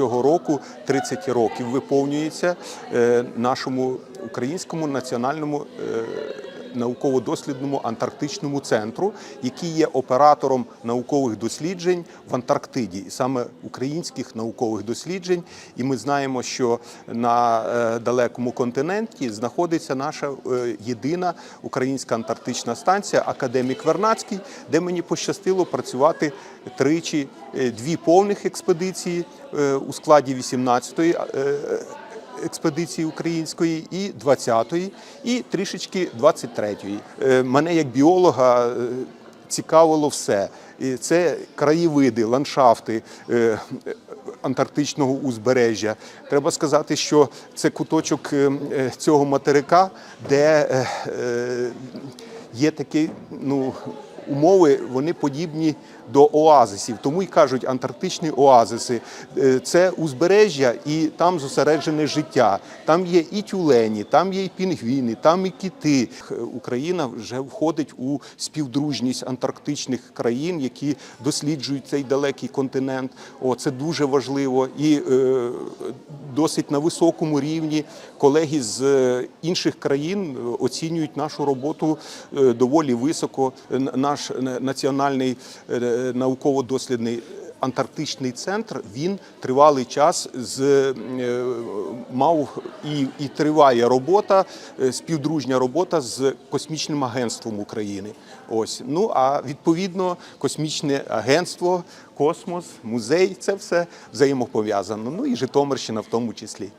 Цього року 30 років виповнюється е, нашому українському національному е, науково-дослідному антарктичному центру, який є оператором наукових досліджень в Антарктиді, і саме українських наукових досліджень. І ми знаємо, що на е, далекому континенті знаходиться наша е, єдина українська антарктична станція Академік Вернацький, де мені пощастило працювати тричі е, дві повних експедиції у складі 18-ї е, експедиції української і 20-ї, і трішечки 23-ї. Е, Мене як біолога е, цікавило все. Це краєвиди, ландшафти е, антарктичного узбережжя. Треба сказати, що це куточок цього материка, де є такі ну, умови, вони подібні до оазисів. Тому й кажуть антарктичні оазиси. Е, Це узбережжя, і там зосереджене життя. Там є і тюлені, там є і пінгвіни, там і кити. Україна вже входить у співдружність антарктичних країн, які досліджують цей далекий континент. О, це дуже важливо і е, досить на високому рівні. Колеги з е, інших країн е, оцінюють нашу роботу е, доволі високо. Наш е, національний е, науково-дослідний антарктичний центр він тривалий час з е, мав і, і триває робота, е, співдружня робота з космічним агентством України. Ось ну а відповідно космічне агентство, космос, музей це все взаємопов'язано. Ну і Житомирщина в тому числі.